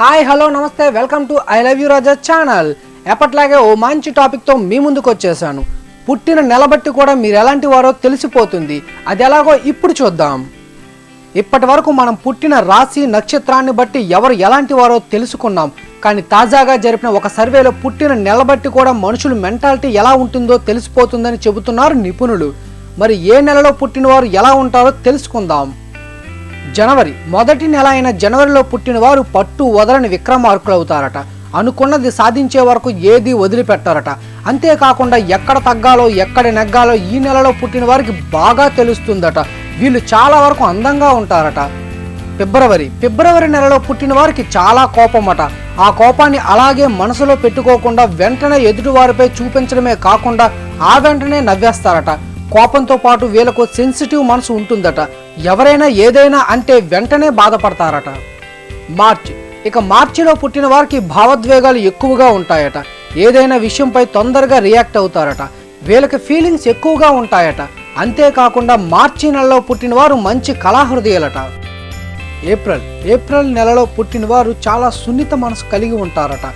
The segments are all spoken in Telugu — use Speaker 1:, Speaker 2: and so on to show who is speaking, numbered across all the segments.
Speaker 1: హాయ్ హలో నమస్తే welcome to I love you Raja channel. ఎప్పట్లాగే ఓ మంచి టాపిక్తో మీ ముందుకు వచ్చేసాను. పుట్టిన నెలబట్టి కూడా మీరు ఎలాంటి వారో తెలిసిపోతుంది. అది ఎలాగో ఇప్పుడు చూద్దాం. ఇప్పటి వరకు మనం పుట్టిన రాశి నక్షత్రాన్ని బట్టి ఎవరు ఎలాంటి వారో తెలుసుకున్నాం. కానీ తాజాగా జరిపిన ఒక సర్వేలో పుట్టిన నెల బట్టి కూడా మనుషుల మెంటాలిటీ ఎలా ఉంటుందో తెలిసిపోతుందని చెబుతున్నారు నిపుణులు. మరి ఏ నెలలో పుట్టిన వారు ఎలా ఉంటారో తెలుసుకుందాం. జనవరి మొదటి నెల అయిన జనవరిలో పుట్టిన వారు పట్టు వదలని విక్రమార్కులవుతారట. అనుకున్నది సాధించే వరకు ఏది వదిలిపెట్టారట. అంతేకాకుండా ఎక్కడ తగ్గాలో ఎక్కడ నెగ్గాలో ఈ నెలలో పుట్టిన వారికి బాగా తెలుస్తుందట. వీళ్ళు చాలా వరకు అందంగా ఉంటారట. ఫిబ్రవరి. ఫిబ్రవరి నెలలో పుట్టిన వారికి చాలా కోపమట. ఆ కోపాన్ని అలాగే మనసులో పెట్టుకోకుండా వెంటనే ఎదుటివారిపై చూపించడమే కాకుండా ఆ వెంటనే నవ్వేస్తారట. కోపంతో పాటు వీళ్ళకు సెన్సిటివ్ మనసు ఉంటుందట. ఎవరైనా ఏదైనా అంటే వెంటనే బాధపడతారట. మార్చ్. ఇక మార్చిలో పుట్టిన వారికి భావోద్వేగాలు ఎక్కువగా ఉంటాయట. ఏదైనా విషయంపై తొందరగా రియాక్ట్ అవుతారట. వీళ్ళకి ఫీలింగ్స్ ఎక్కువగా ఉంటాయట. అంతేకాకుండా మార్చి నెలలో పుట్టిన వారు మంచి కళాహృదయాలట. ఏప్రిల్. ఏప్రిల్ నెలలో పుట్టిన వారు చాలా సున్నిత మనసు కలిగి ఉంటారట.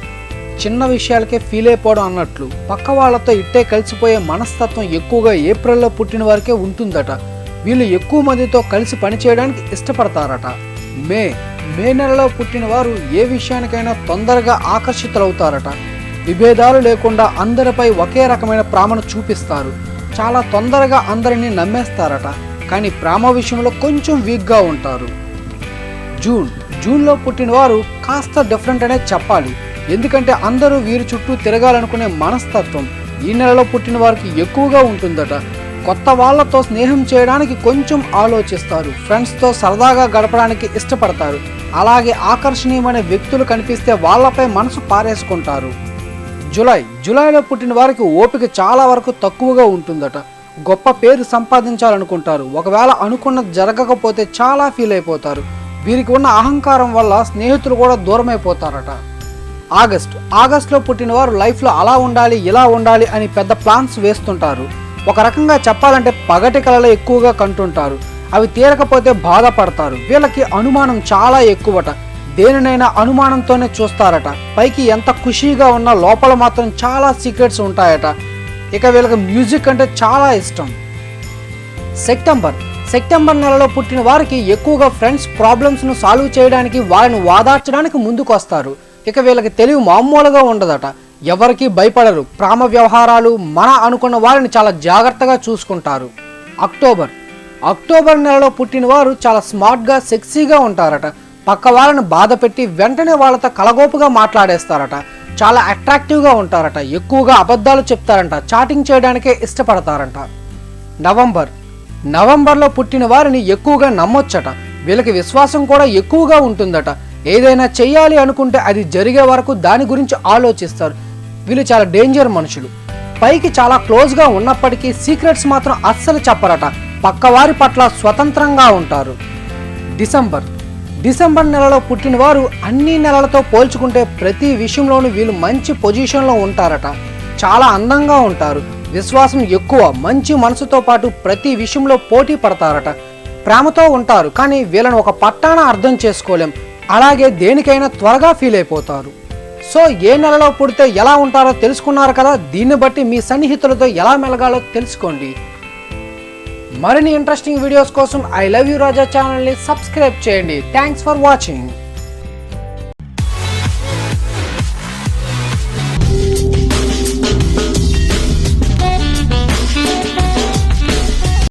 Speaker 1: చిన్న విషయాలకే ఫీల్ అయిపోవడం అన్నట్లు పక్క వాళ్ళతో ఇట్టే కలిసిపోయే మనస్తత్వం ఎక్కువగా ఏప్రిల్లో పుట్టిన వారికే ఉంటుందట. వీళ్ళు ఎక్కువ మందితో కలిసి పనిచేయడానికి ఇష్టపడతారట. మే మే నెలలో పుట్టిన వారు ఏ విషయానికైనా తొందరగా ఆకర్షితులవుతారట. విభేదాలు లేకుండా అందరిపై ఒకే రకమైన ప్రేమను చూపిస్తారు. చాలా తొందరగా అందరినీ నమ్మేస్తారట కానీ ప్రేమ విషయంలో కొంచెం వీక్గా ఉంటారు. జూన్ జూన్లో పుట్టిన వారు కాస్త డిఫరెంట్ అనే చెప్పాలి. ఎందుకంటే అందరూ వీరి చుట్టూ తిరగాలనుకునే మనస్తత్వం ఈ నెలలో పుట్టిన వారికి ఎక్కువగా ఉంటుందట. కొత్త వాళ్ళతో స్నేహం చేయడానికి కొంచెం ఆలోచిస్తారు. ఫ్రెండ్స్తో సరదాగా గడపడానికి ఇష్టపడతారు. అలాగే ఆకర్షణీయమైన వ్యక్తులు కనిపిస్తే వాళ్ళపై మనసు పారేసుకుంటారు. జులై జులైలో పుట్టిన వారికి ఓపిక చాలా వరకు తక్కువగా ఉంటుందట. గొప్ప పేరు సంపాదించాలనుకుంటారు. ఒకవేళ అనుకున్నది జరగకపోతే చాలా ఫీల్ అయిపోతారు. వీరికి ఉన్న అహంకారం వల్ల స్నేహితులు కూడా దూరం అయిపోతారట ఆగస్ట్ ఆగస్ట్లో పుట్టిన వారు లైఫ్లో అలా ఉండాలి ఇలా ఉండాలి అని పెద్ద ప్లాన్స్ వేస్తుంటారు. ఒక రకంగా చెప్పాలంటే పగటి కళలు ఎక్కువగా కంటుంటారు. అవి తీరకపోతే బాధపడతారు. వీళ్ళకి అనుమానం చాలా ఎక్కువట. దేనినైనా అనుమానంతోనే చూస్తారట. పైకి ఎంత ఖుషీగా ఉన్నా లోపల మాత్రం చాలా సీక్రెట్స్ ఉంటాయట. ఇక వీళ్ళకి మ్యూజిక్ అంటే చాలా ఇష్టం. సెప్టెంబర్. సెప్టెంబర్ నెలలో పుట్టిన వారికి ఎక్కువగా ఫ్రెండ్స్ ప్రాబ్లమ్స్ను సాల్వ్ చేయడానికి వారిని వాదార్చడానికి ముందుకు వస్తారు ఇక వీళ్ళకి తెలివి మామూలుగా ఉండదట. ఎవరికీ భయపడరు. ప్రామ వ్యవహారాలు మన అనుకున్న వారిని చాలా జాగ్రత్తగా చూసుకుంటారు. అక్టోబర్. అక్టోబర్ నెలలో పుట్టిన వారు చాలా స్మార్ట్గా సెక్సీగా ఉంటారట. పక్క వాళ్ళని బాధ పెట్టి వెంటనే వాళ్ళతో కలగోపుగా మాట్లాడేస్తారట. చాలా అట్రాక్టివ్గా ఉంటారట. ఎక్కువగా అబద్ధాలు చెప్తారంట. చాటింగ్ చేయడానికే ఇష్టపడతారంట. నవంబర్. నవంబర్లో పుట్టిన వారిని ఎక్కువగా నమ్మొచ్చట. వీళ్ళకి విశ్వాసం కూడా ఎక్కువగా ఉంటుందట. ఏదైనా చేయాలి అనుకుంటే అది జరిగే వరకు దాని గురించి ఆలోచిస్తారు. వీళ్ళు చాలా డేంజర్ మనుషులు. పైకి చాలా క్లోజ్గా ఉన్నప్పటికీ సీక్రెట్స్ మాత్రం అస్సలు చెప్పరట. పక్కవారి పట్ల స్వతంత్రంగా ఉంటారు. డిసెంబర్ డిసెంబర్ నెలలో పుట్టిన వారు అన్ని నెలలతో పోల్చుకుంటే ప్రతి విషయంలోనూ వీళ్ళు మంచి పొజిషన్లో ఉంటారట. చాలా అందంగా ఉంటారు. విశ్వాసం ఎక్కువ మంచి మనసుతో పాటు ప్రతి విషయంలో పోటీ పడతారట. ప్రేమతో ఉంటారు కానీ వీళ్ళని ఒక పట్టాన అర్థం చేసుకోలేం. అలాగే దేనికైనా త్వరగా ఫీల్ అయిపోతారు. సో ఏ నెలలో పుడితే ఎలా ఉంటారో తెలుసుకున్నారు కదా? దీన్ని బట్టి మీ సన్నిహితులతో ఎలా మెలగాలో తెలుసుకోండి. మరిన్ని ఇంట్రెస్టింగ్ వీడియోస్ కోసం ఐ లవ్ యూ రాజా ఛానల్ని సబ్స్క్రైబ్ చేయండి. Thanks for watching